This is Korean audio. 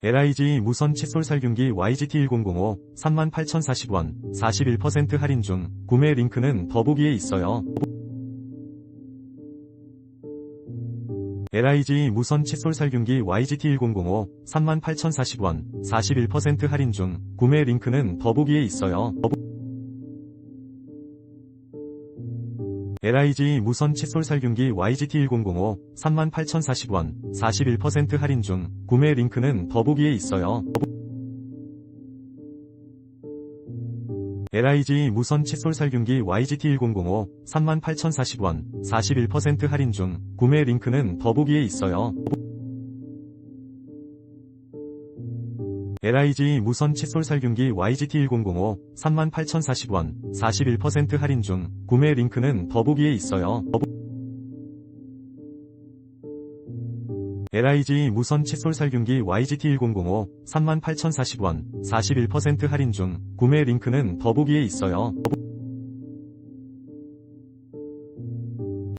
LIG 무선 칫솔 살균기 YGT1005 38,040원 41% 할인 중 구매 링크는 더보기에 있어요. LIG 무선 칫솔 살균기 YGT1005 38,040원 41% 할인 중 구매 링크는 더보기에 있어요. LIG 무선 칫솔 살균기 YGT1005 38,040원 41% 할인 중 구매 링크는 더보기에 있어요. LIG 무선 칫솔 살균기 YGT1005 38,040원 41% 할인 중 구매 링크는 더보기에 있어요. LIG 무선 칫솔 살균기 YGT1005 38,040원 41% 할인 중 구매 링크는 더보기에 있어요. LIG 무선 칫솔 살균기 YGT1005 38,040원 41% 할인 중 구매 링크는 더보기에 있어요.